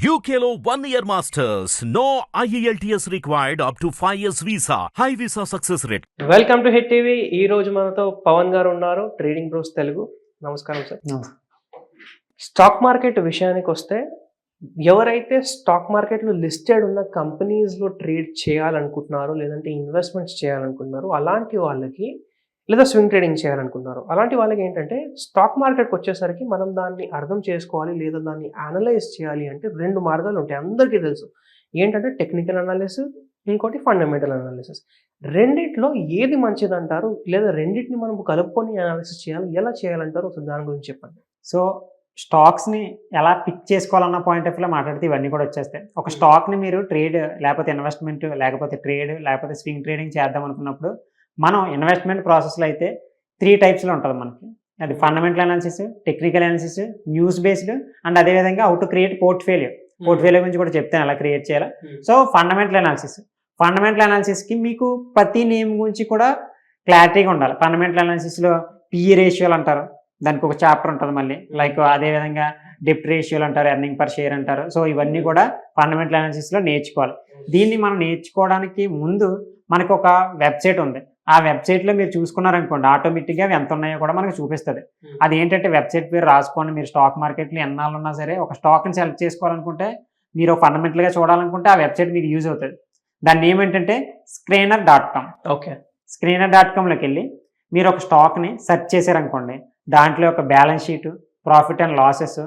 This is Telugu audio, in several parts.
One year masters. No E IELTS required up to 5 years visa. High visa success rate. Welcome to Hit TV ఈ రోజు మనతో పవన్ గారు ఉన్నారు ట్రేడింగ్ బ్రోస్ తెలుగు నమస్కారం సార్ స్టాక్ మార్కెట్ విషయానికి వస్తే ఎవరైతే స్టాక్ మార్కెట్లో లిస్టెడ్ ఉన్న కంపెనీస్లో ట్రేడ్ చేయాలనుకుంటున్నారో లేదంటే ఇన్వెస్ట్మెంట్స్ చేయాలనుకుంటున్నారో అలాంటి వాళ్ళకి లేదా స్వింగ్ ట్రేడింగ్ చేయాలనుకుంటున్నారు. అలాంటి వాళ్ళకి ఏంటంటే స్టాక్ మార్కెట్కి వచ్చేసరికి మనం దాన్ని అర్థం చేసుకోవాలి లేదా దాన్ని అనలైజ్ చేయాలి అంటే రెండు మార్గాలు ఉంటాయి. అందరికీ తెలుసు. ఏంటంటే టెక్నికల్ అనాలిసిస్ ఇంకోటి ఫండమెంటల్ అనాలిసిస్ రెండిట్లో ఏది మంచిది అంటారు లేదా రెండింటిని మనం కలుపుకొని అనాలిసిస్ చేయాలి ఎలా చేయాలంటారు? అసలు దాని గురించి చెప్పండి. సో స్టాక్స్ని ఎలా పిక్ చేసుకోవాలన్న పాయింట్ ఆఫ్ వ్యూలో మాట్లాడితే ఇవన్నీ కూడా వచ్చేస్తాయి. ఒక స్టాక్ని మీరు ట్రేడ్ లేకపోతే ఇన్వెస్ట్మెంట్ లేకపోతే ట్రేడ్ లేకపోతే స్వింగ్ ట్రేడింగ్ చేద్దాం అనుకున్నప్పుడు మనం ఇన్వెస్ట్మెంట్ ప్రాసెస్లో అయితే త్రీ టైప్స్లో ఉంటుంది మనకి. అది fundamental analysis technical analysis news based and అదేవిధంగా అవుట్ క్రియేట్ పోర్ట్ఫోలియో పోర్ట్ఫోలియో గురించి కూడా చెప్తాను ఎలా క్రియేట్ చేయాలో. సో ఫండమెంటల్ అనాలిసిస్ ఫండమెంటల్ అనాలిసిస్కి మీకు ప్రతి నేమ్ గురించి కూడా క్లారిటీగా ఉండాలి. ఫండమెంటల్ అనాలిసిస్లో పిఈ రేషియోలు అంటారు. దానికి ఒక చాప్టర్ ఉంటుంది మళ్ళీ. లైక్ అదేవిధంగా డిప్ట్ రేషియోలు అంటారు ఎర్నింగ్ పర్ షేర్ అంటారు. సో ఇవన్నీ కూడా ఫండమెంటల్ అనాలిసిస్లో నేర్చుకోవాలి. దీన్ని మనం నేర్చుకోవడానికి ముందు మనకు ఒక వెబ్సైట్ ఉంది. ఆ వెబ్సైట్లో మీరు చూసుకున్నారనుకోండి ఆటోమేటిక్గా అవి ఎంత ఉన్నాయో కూడా మనకు చూపిస్తుంది. అది ఏంటంటే వెబ్సైట్ పేరు రాసుకోండి మీరు స్టాక్ మార్కెట్లో ఎన్నాళ్ళు ఉన్నా సరే ఒక స్టాక్ని సెలెక్ట్ చేసుకోవాలనుకుంటే మీరు ఫండమెంటల్గా చూడాలనుకుంటే ఆ వెబ్సైట్ మీకు యూజ్ అవుతుంది. దాన్ని ఏమేంటంటే screener dot com. Okay. Screener dot కామ్లోకి వెళ్ళి మీరు ఒక స్టాక్ని సెర్చ్ చేశారనుకోండి దాంట్లో ఒక balance sheet profit and losses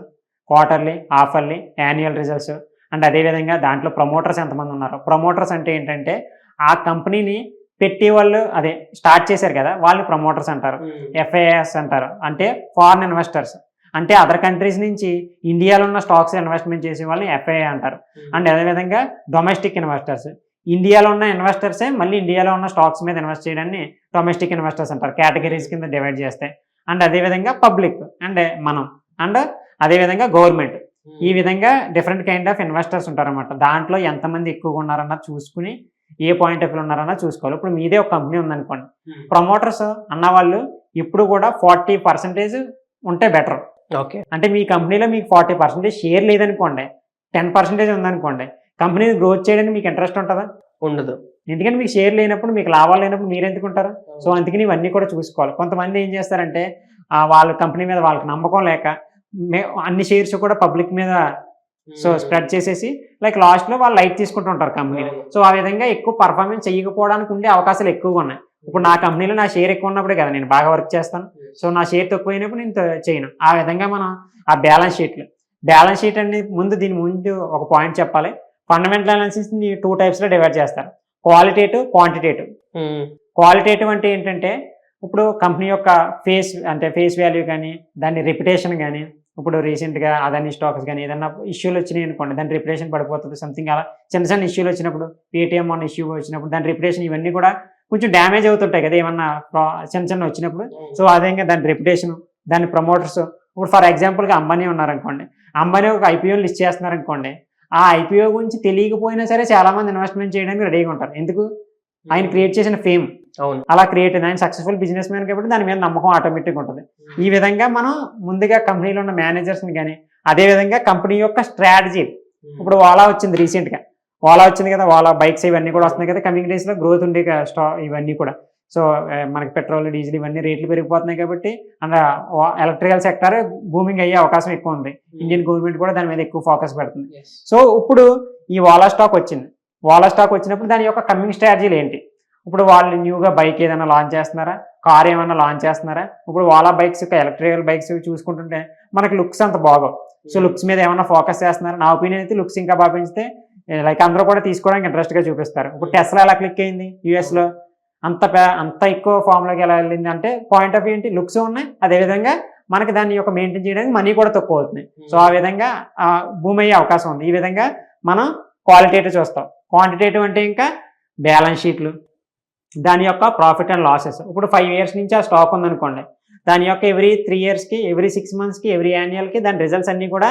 quarterly half yearly annual results and అదేవిధంగా దాంట్లో ప్రమోటర్స్ ఎంతమంది ఉన్నారు. ప్రమోటర్స్ అంటే ఏంటంటే ఆ కంపెనీని పెట్టి వాళ్ళు అదే స్టార్ట్ చేశారు కదా వాళ్ళని ప్రమోటర్స్ అంటారు ఎఫ్ఐఎస్ అంటారు. అంటే ఫారిన్ ఇన్వెస్టర్స్ అంటే అదర్ కంట్రీస్ నుంచి ఇండియాలో ఉన్న స్టాక్స్ ఇన్వెస్ట్మెంట్ చేసే వాళ్ళని ఎఫ్ఐఐ అంటారు. అండ్ అదేవిధంగా డొమెస్టిక్ ఇన్వెస్టర్స్ ఇండియాలో ఉన్న ఇన్వెస్టర్సే మళ్ళీ ఇండియాలో ఉన్న స్టాక్స్ మీద ఇన్వెస్ట్ చేయడాన్ని డొమెస్టిక్ ఇన్వెస్టర్స్ అంటారు. కేటగిరీస్ కింద డివైడ్ చేస్తే. అండ్ అదేవిధంగా పబ్లిక్ అండ్ మనం. అండ్ అదేవిధంగా గవర్నమెంట్ ఈ విధంగా డిఫరెంట్ కైండ్ ఆఫ్ ఇన్వెస్టర్స్ ఉంటారన్నమాట. దాంట్లో ఎంతమంది ఎక్కువగా ఉన్నారన్న చూసుకుని ఏ పాయింట్ ఆఫ్ వ్యూ ఉన్నారన్న చూసుకోవాలి. ఇప్పుడు మీదే ఒక కంపెనీ ఉందనుకోండి. ప్రమోటర్స్ అన్న వాళ్ళు ఇప్పుడు కూడా ఫార్టీ పర్సెంటేజ్ ఉంటే బెటర్ ఓకే. అంటే మీ కంపెనీలో మీకు ఫార్టీ పర్సెంటేజ్ షేర్ లేదనుకోండి టెన్ పర్సెంటేజ్ ఉందనుకోండి కంపెనీ గ్రోత్ చేయడానికి మీకు ఇంట్రెస్ట్ ఉంటుందా? ఉండదు. ఎందుకంటే మీకు షేర్ లేనప్పుడు మీకు లాభాలు లేనప్పుడు మీరు ఎందుకు ఉంటారు సో అందుకని ఇవన్నీ కూడా చూసుకోవాలి. కొంతమంది ఏం చేస్తారంటే వాళ్ళ కంపెనీ మీద వాళ్ళకి నమ్మకం లేక అన్ని షేర్స్ కూడా పబ్లిక్ మీద సో స్ప్రెడ్ చేసేసి లైక్ లాస్ట్లో వాళ్ళు లైట్ తీసుకుంటూ ఉంటారు కంపెనీలో సో ఆ విధంగా ఎక్కువ పర్ఫార్మెన్స్ చేయకపోవడానికి ఉండే అవకాశాలు ఎక్కువగా ఉన్నాయి. ఇప్పుడు నా కంపెనీలో నా షేర్ ఎక్కువ ఉన్నప్పుడే కదా నేను బాగా వర్క్ చేస్తాను. సో నా షేర్ తక్కువైనప్పుడు నేను త- చేయను. ఆ విధంగా మనం ఆ బ్యాలెన్స్ షీట్లు బ్యాలెన్స్ షీట్ అనేది ముందు దీని ముందు ఒక పాయింట్ చెప్పాలి. ఫండమెంటల్ అనాలిసిస్ని టూ టైప్స్లో డివైడ్ చేస్తారు. క్వాలిటేటివ్ క్వాంటిటేటివ్ క్వాలిటేటివ్ అంటే ఏంటంటే ఇప్పుడు కంపెనీ యొక్క ఫేస్ అంటే ఫేస్ వాల్యూ కానీ దాని రెప్యుటేషన్ కానీ ఇప్పుడు రీసెంట్గా అదాని స్టాక్స్ కానీ ఏదైనా ఇష్యూలు వచ్చినాయి అనుకోండి దాని రిప్యుటేషన్ పడిపోతుంది సంథింగ్ అలా చిన్న చిన్న ఇష్యూలు వచ్చినప్పుడు పేటిఎం అన్న ఇష్యూ వచ్చినప్పుడు దాని రిప్యుటేషన్ ఇవన్నీ కూడా కొంచెం డ్యామేజ్ అవుతుంటాయి కదా ఏమన్నా చిన్న చిన్న వచ్చినప్పుడు. సో అదే దాని రెప్యుటేషన్ దాని ప్రమోటర్స్ ఇప్పుడు ఫర్ ఎగ్జాంపుల్గా అంబానీ ఉన్నారనుకోండి అంబానీ ఒక ఐపీఓ లిస్ట్ చేస్తున్నారనుకోండి ఆ ఐపీఓ గురించి తెలియకపోయినా సరే చాలా మంది ఇన్వెస్ట్మెంట్ చేయడానికి రెడీగా ఉంటారు. ఎందుకు? ఆయన క్రియేట్ చేసిన ఫేమ్ అవును. అలా క్రియేట్ ఆయన సక్సెస్ఫుల్ బిజినెస్ మ్యాన్ కాబట్టి దాని మీద నమ్మకం ఆటోమేటిక్ ఉంటుంది. ఈ విధంగా మనం ముందుగా కంపెనీలో ఉన్న మేనేజర్స్ని కానీ అదే విధంగా కంపెనీ యొక్క స్ట్రాటజీ ఇప్పుడు ఓలా వచ్చింది రీసెంట్గా ఓలా వచ్చింది కదా ఓలా బైక్స్ ఇవన్నీ కూడా వస్తున్నాయి కదా కమింగ్ డేస్లో గ్రోత్ ఉండే స్టా ఇవన్నీ కూడా. సో మనకి పెట్రోల్ డీజిల్ ఇవన్నీ రేట్లు పెరిగిపోతున్నాయి కాబట్టి అండ్ ఎలక్ట్రికల్ సెక్టర్ బూమింగ్ అయ్యే అవకాశం ఎక్కువ ఉంది. ఇండియన్ గవర్నమెంట్ కూడా దాని మీద ఎక్కువ ఫోకస్ పెడుతుంది. సో ఇప్పుడు ఈ వాలా స్టాక్ వచ్చింది. వాలా స్టాక్ వచ్చినప్పుడు దాని యొక్క కమింగ్ స్ట్రాటజీలు ఏంటి? ఇప్పుడు వాళ్ళు న్యూగా బైక్ ఏదైనా లాంచ్ చేస్తున్నారా? కార్ ఏమైనా లాంచ్ చేస్తున్నారా? ఇప్పుడు వాలా బైక్స్ ఎలక్ట్రికల్ బైక్స్ చూసుకుంటుంటే మనకి లుక్స్ అంత బాగోవు. సో లుక్స్ మీద ఏమైనా ఫోకస్ చేస్తున్నారా? నా ఒపీనియన్ అయితే లుక్స్ ఇంకా బాగా పెంచితే లైక్ అందరూ కూడా తీసుకోవడానికి ఇంట్రెస్ట్గా చూపిస్తారు. ఇప్పుడు టెస్లా ఎలా క్లిక్ అయింది? యుఎస్లో అంత అంత ఎక్కువ ఫామ్లోకి ఎలా వెళ్ళింది అంటే పాయింట్ ఆఫ్ ఏంటి? లుక్స్ ఉన్నాయి. అదేవిధంగా మనకి దాన్ని యొక్క మెయింటైన్ చేయడానికి మనీ కూడా తక్కువ అవుతుంది. సో ఆ విధంగా ఆ, భూమి అయ్యే అవకాశం ఉంది. ఈ విధంగా మనం క్వాలిటేటివ్ చూస్తాం. క్వాంటిటేటివ్ అంటే ఇంకా బ్యాలెన్స్ షీట్లు దాని యొక్క ప్రాఫిట్ అండ్ లాసెస్ ఇప్పుడు ఫైవ్ ఇయర్స్ నుంచి ఆ స్టాక్ ఉందనుకోండి దాని యొక్క ఎవ్రీ త్రీ ఇయర్స్కి ఎవ్రీ సిక్స్ మంత్స్కి ఎవ్రీ యాన్యువల్కి దాని రిజల్ట్స్ అన్నీ కూడా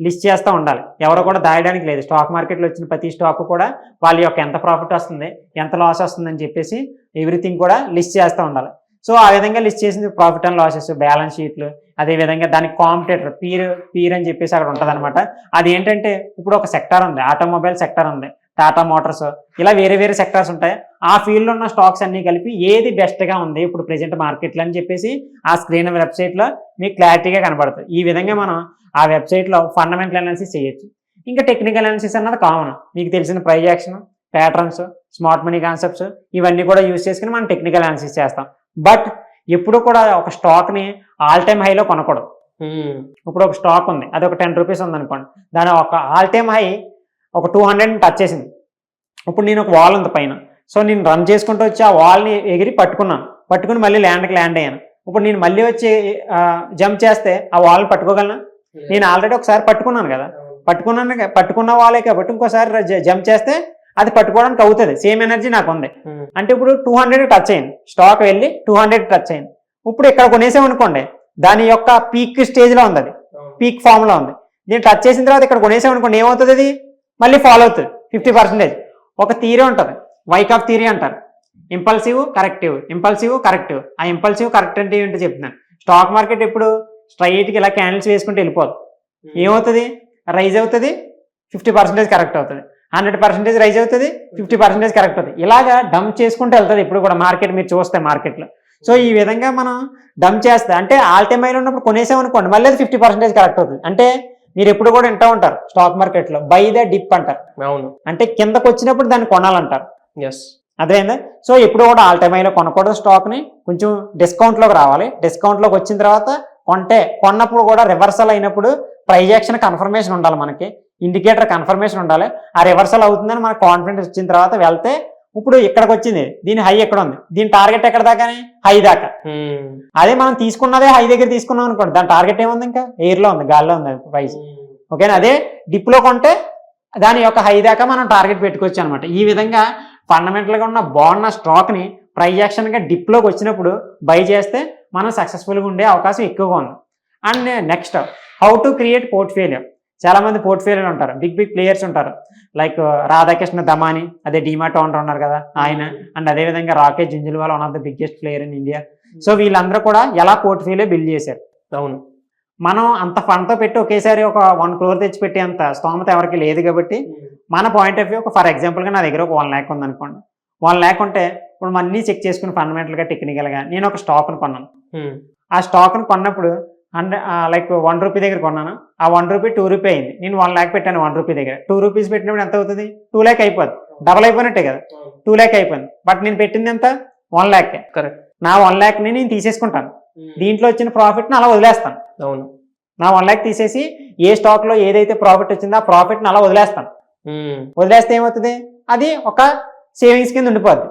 లిస్ట్ చేస్తూ ఉండాలి. ఎవరు కూడా దాయడానికి లేదు. స్టాక్ మార్కెట్లో వచ్చిన ప్రతి స్టాక్ కూడా వాళ్ళ యొక్క ఎంత ప్రాఫిట్ వస్తుంది ఎంత లాస్ వస్తుందని చెప్పేసి ఎవ్రీథింగ్ కూడా లిస్ట్ చేస్తూ ఉండాలి. సో ఆ విధంగా లిస్ట్ చేసింది ప్రాఫిట్ అండ్ లాసెస్ బ్యాలెన్స్ షీట్లు అదే విధంగా దానికి కాంపిటేటర్ పీర్ పీర్ అని చెప్పేసి అక్కడ ఉంటుంది అనమాట అది ఏంటంటే ఇప్పుడు ఒక సెక్టార్ ఉంది ఆటోమొబైల్ సెక్టార్ ఉంది టాటా మోటార్స్ ఇలా వేరే వేరే సెక్టార్స్ ఉంటాయి. ఆ ఫీల్డ్లో ఉన్న స్టాక్స్ అన్ని కలిపి ఏది బెస్ట్గా ఉంది ఇప్పుడు ప్రెజెంట్ మార్కెట్లో అని చెప్పేసి ఆ స్క్రీన్ వెబ్సైట్లో మీకు క్లారిటీగా కనబడుతుంది ఈ విధంగా మనం ఆ వెబ్సైట్లో ఫండమెంటల్ అనాలిసిస్ చేయొచ్చు. ఇంకా టెక్నికల్ అనాలిసిస్ అన్నది కామన్. మీకు తెలిసిన price action patterns smart money concepts ఇవన్నీ కూడా యూజ్ చేసుకుని మనం టెక్నికల్ అనాలిసిస్ చేస్తాం. బట్ ఎప్పుడు కూడా ఒక స్టాక్ని ఆల్ టైమ్ హైలో కొనకూడదు. ఉమ్, ఇప్పుడు ఒక స్టాక్ ఉంది. అది ఒక టెన్ రూపీస్ ఉంది అనుకోండి దాని ఒక ఆల్ టైమ్ హై ఒక టూ హండ్రెడ్ టచ్ చేసింది. ఇప్పుడు నేను ఒక వాల్ ఉంది పైన. సో నేను రన్ చేసుకుంటూ వచ్చి ఆ వాల్ని ఎగిరి పట్టుకున్నాను. పట్టుకుని మళ్ళీ ల్యాండ్కి ల్యాండ్ అయ్యాను. ఇప్పుడు నేను మళ్ళీ వచ్చి జంప్ చేస్తే ఆ వాల్ని పట్టుకోగలను? నేను ఆల్రెడీ ఒకసారి పట్టుకున్నాను కదా. పట్టుకున్నాను పట్టుకున్న వాళ్ళే కాబట్టి ఇంకోసారి జంప్ చేస్తే అది పట్టుకోవడానికి అవుతుంది. సేమ్ ఎనర్జీ నాకు ఉంది. ఉమ్, అంటే ఇప్పుడు టూ హండ్రెడ్ టచ్ అయింది స్టాక్ వెళ్ళి టూ హండ్రెడ్ టచ్ అయింది ఇప్పుడు ఇక్కడ కొనేసామనుకోండి దాని యొక్క పీక్ స్టేజ్లో ఉంది అది. పీక్ ఫామ్లో ఉంది. దీన్ని టచ్ చేసిన తర్వాత ఇక్కడ కొనేసామనుకోండి ఏమవుతుంది అది? మళ్ళీ ఫాలో అవుతుంది. ఫిఫ్టీ పర్సెంటేజ్ ఒక థీరీ ఉంటుంది. వైక్ ఆఫ్ థీరీ అంటారు. ఇంపల్సివ్ కరెక్టివ్ ఇంపల్సివ్ కరెక్టివ్ ఆ ఇంపల్సివ్ కరెక్ట్ అంటే ఏంటో చెప్తున్నాను. స్టాక్ మార్కెట్ ఎప్పుడు స్ట్రైట్కి ఇలా క్యాండిల్స్ వేసుకుంటూ వెళ్ళిపోదు. ఏమవుతుంది? రైజ్ అవుతుంది. ఫిఫ్టీ పర్సెంటేజ్ కరెక్ట్ అవుతుంది. హండ్రెడ్ పర్సెంటేజ్ రైజ్ అవుతుంది. ఫిఫ్టీ పర్సెంటేజ్ కరెక్ట్ అవుతుంది. ఇలాగా డంప్ చేసుకుంటూ వెళ్తుంది ఇప్పుడు కూడా మార్కెట్ మీరు చూస్తే మార్కెట్లో సో ఈ విధంగా మనం డంప్ చేస్తే అంటే ఆల్ టైమ్ హైలో ఉన్నప్పుడు కొనేసాం అనుకోండి మళ్ళీ అది ఫిఫ్టీ పర్సెంటేజ్ కరెక్ట్ అవుతుంది. అంటే మీరు ఎప్పుడు కూడా వింటూ ఉంటారు స్టాక్ మార్కెట్లో బై ద డిప్ అంటారు. అవును. అంటే కిందకు వచ్చినప్పుడు దాన్ని కొనాలంటారు. అదేందా సో ఎప్పుడు కూడా ఆల్ టైమ్ హైలో కొనకూడదు స్టాక్ని కొంచెం డిస్కౌంట్లోకి రావాలి. డిస్కౌంట్లోకి వచ్చిన తర్వాత కొంటే కొన్నప్పుడు కూడా రివర్సల్ అయినప్పుడు ప్రైజ్ యాక్షన్ కన్ఫర్మేషన్ ఉండాలి మనకి. ఇండికేటర్ కన్ఫర్మేషన్ ఉండాలి. ఆ రివర్సల్ అవుతుందని మనకు కాన్ఫిడెన్స్ వచ్చిన తర్వాత వెళ్తే ఇప్పుడు ఇక్కడికి వచ్చింది. దీని హై ఎక్కడ ఉంది? దీని టార్గెట్ ఎక్కడ దాకానే హై దాకా. ఉమ్, అదే మనం తీసుకున్నదే హై దగ్గర తీసుకున్నాం అనుకోండి. దాని టార్గెట్ ఏముంది ఇంకా? ఎయిర్లో ఉంది గాల్లో ఉంది ప్రైస్ ఓకేనా అదే డిప్లో కొంటే దాని యొక్క హై దాకా మనం టార్గెట్ పెట్టుకోవచ్చు అనమాట ఈ విధంగా ఫండమెంటల్గా ఉన్న బాగున్న స్టాక్ని ప్రైజ్ యాక్షన్గా డిప్లోకి వచ్చినప్పుడు బై చేస్తే మనం సక్సెస్ఫుల్గా ఉండే అవకాశం ఎక్కువగా ఉంది. And next how to create portfolio చాలా మంది పోర్ట్ఫోలియోలు ఉంటారు. బిగ్ బిగ్ ప్లేయర్స్ ఉంటారు. లైక్ రాధాకృష్ణ దమాని అదే డిమాట్ ఓనర్ ఉన్నారు కదా ఆయన. అండ్ అదేవిధంగా Rakesh Jhunjhunwala one of the biggest player in India so వీళ్ళందరూ కూడా ఎలా పోర్ట్ఫోలియో బిల్డ్ చేశారు? అవును. మనం అంత ఫండ్తో పెట్టి ఒకేసారి ఒక వన్ క్రోర్ తెచ్చి పెట్టే అంత స్తోమత ఎవరికి లేదు కాబట్టి మన పాయింట్ ఆఫ్ వ్యూ ఒక ఫర్ ఎగ్జాంపుల్గా నా దగ్గర ఒక వన్ ల్యాక్ ఉందనుకోండి. వన్ ల్యాక్ ఉంటే ఇప్పుడు మనం అన్నీ చెక్ చేసుకుని ఫండమెంటల్గా టెక్నికల్గా నేను ఒక స్టాక్ను కొన్నాను. ఉమ్, ఆ స్టాక్ను కొన్నప్పుడు హండ్రెడ్ లైక్ వన్ రూపీ దగ్గర కొన్నాను. ఆ వన్ రూపీ టూ రూపీ అయింది. నేను వన్ ల్యాక్ పెట్టాను వన్ రూపీ దగ్గర. టూ రూపీస్ పెట్టినప్పుడు ఎంత అవుతుంది? టూ ల్యాక్ అయిపోద్ది. డబల్ అయిపోయినట్టే కదా. టూ ల్యాక్ అయిపోయింది. బట్ నేను పెట్టింది ఎంత? వన్ ల్యాక్ కరెక్ట్ నా వన్ ల్యాక్ని నేను తీసేసుకుంటాను. దీంట్లో వచ్చిన ప్రాఫిట్ని అలా వదిలేస్తాను. అవును. నా వన్ ల్యాక్ తీసేసి ఏ స్టాక్లో ఏదైతే ప్రాఫిట్ వచ్చిందో ఆ ప్రాఫిట్ని అలా వదిలేస్తాను. వదిలేస్తే ఏమవుతుంది? అది ఒక సేవింగ్స్ కింద ఉండిపోద్ది.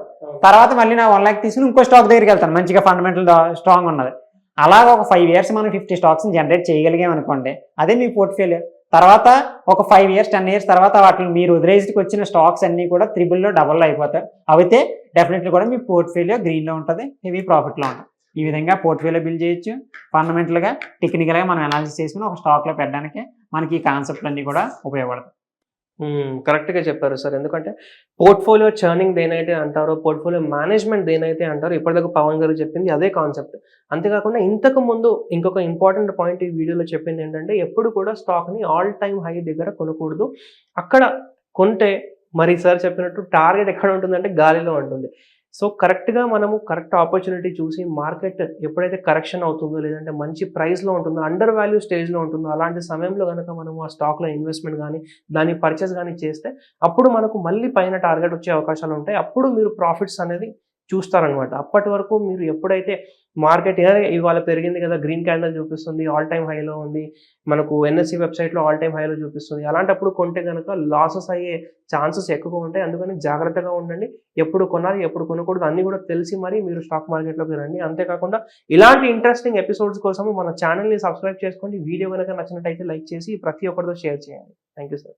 తర్వాత మళ్ళీ నా వన్ ల్యాక్ తీసుకుని ఇంకో స్టాక్ దగ్గరికి వెళ్తాను. మంచిగా ఫండమెంటల్ స్ట్రాంగ్ ఉన్నది. అలాగ ఒక ఫైవ్ ఇయర్స్ మనం ఫిఫ్టీ స్టాక్స్ని జనరేట్ చేయగలిగాం అనుకోండి అదే మీ పోర్ట్ఫోలియో తర్వాత ఒక ఫైవ్ ఇయర్స్ టెన్ ఇయర్స్ తర్వాత వాటిని మీరు వదిలేసికి వచ్చిన స్టాక్స్ అన్నీ కూడా త్రిబుల్లో డబుల్ అయిపోతాయి. అయితే డెఫినెట్లీ కూడా మీ పోర్ట్ఫోలియో గ్రీన్లో ఉంటుంది హెవీ ప్రాఫిట్లో ఉంటుంది. ఈ విధంగా పోర్ట్ఫోలియో బిల్డ్ చేయొచ్చు. ఫండమెంటల్గా టెక్నికల్గా మనం అనాలిసిస్ చేసుకుని ఒక స్టాక్లో పెట్టడానికి మనకి ఈ కాన్సెప్ట్లు అన్నీ కూడా ఉపయోగపడతాయి. కరెక్ట్గా చెప్పారు సార్. ఎందుకంటే పోర్ట్ఫోలియో చర్నింగ్ దేనైతే అంటారో పోర్ట్ఫోలియో మేనేజ్మెంట్ దేనైతే అంటారో ఇప్పటిదాకా పవన్ గారు చెప్పింది అదే కాన్సెప్ట్. అంతేకాకుండా ఇంతకు ముందు ఇంకొక ఇంపార్టెంట్ పాయింట్ ఈ వీడియోలో చెప్పింది ఏంటంటే ఎప్పుడు కూడా స్టాక్ని ఆల్ టైమ్ హై దగ్గర కొనకూడదు. అక్కడ కొంటే మరి సార్ చెప్పినట్టు టార్గెట్ ఎక్కడ ఉంటుందంటే గాలిలో ఉంటుంది. సో కరెక్ట్గా మనము కరెక్ట్ ఆపర్చునిటీ చూసి మార్కెట్ ఎప్పుడైతే కరెక్షన్ అవుతుందో లేదంటే మంచి ప్రైస్లో ఉంటుందో అండర్ వాల్యూ స్టేజ్లో ఉంటుందో అలాంటి సమయంలో కనుక మనము ఆ స్టాక్లో ఇన్వెస్ట్మెంట్ కానీ దాని పర్చేస్ కానీ చేస్తే అప్పుడు మనకు మళ్ళీ పైన టార్గెట్ వచ్చే అవకాశాలు ఉంటాయి. అప్పుడు మీరు ప్రాఫిట్స్ అనేది చూస్తారనమాట. అప్పటి వరకు మీరు ఎప్పుడైతే మార్కెట్ ఇవాళ పెరిగింది కదా గ్రీన్ క్యాండిల్ చూపిస్తుంది ఆల్ టైమ్ హైలో ఉంది మనకు ఎన్ఎస్సి వెబ్సైట్లో ఆల్ టైమ్ హైలో చూపిస్తుంది. అలాంటప్పుడు కొంటే కనుక లాసెస్ అయ్యే ఛాన్సెస్ ఎక్కువగా ఉంటాయి. అందుకని జాగ్రత్తగా ఉండండి. ఎప్పుడు కొనాలి ఎప్పుడు కొనకూడదు అన్నీ కూడా తెలిసి మరి మీరు స్టాక్ మార్కెట్లోకి రండి. అంతేకాకుండా ఇలాంటి ఇంట్రెస్టింగ్ ఎపిసోడ్స్ కోసం మన ఛానల్ని సబ్స్క్రైబ్ చేసుకోండి. వీడియో కనుక నచ్చినట్టయితే లైక్ చేసి ప్రతి ఒక్కరితో షేర్ చేయండి. Thank you sir